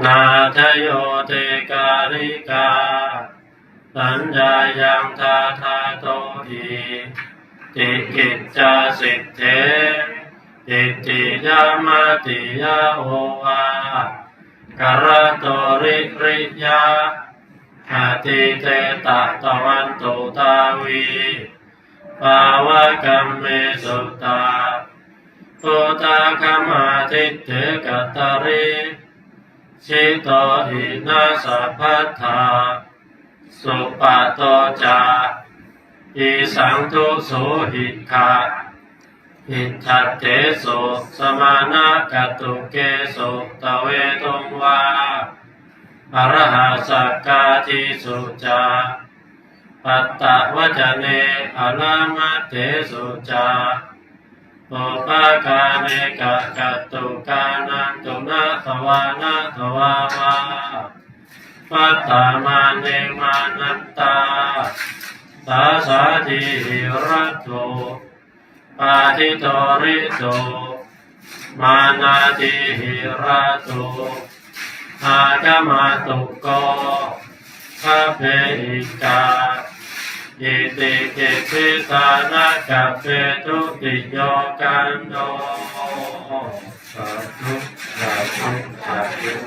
นาทโยเตกาลิกา สัญญายังทาทาโตอีติกิจจาสิทเทติติยามาติยาโอวากระโตริริยาอาทิเตตะตะวันตุตาวีภาวะกัมเมสุตาปุตตะคัมาทิเตกัตตริ ชิโตหินาสัพพัทธาสุปะโตจาอิสังทุสุหิคาหิทัตเตสุสมานาคตุเกสุตเวตุงวาอรหัสกาทิสุจาปัตตะวจเนอลามะเตสุจา ปุปะกาเนกะกะตุกานันตุนะทวานะทวาวาปัตตามาเนมานัตตาตาสาธิรัตโตปาทิโตริโตมานาติหิรัตโตอากามาตุโกคาเปอิกา อิติกิปิสานะกัปเปตุติโยกันโนสาธุสาธุสาธุ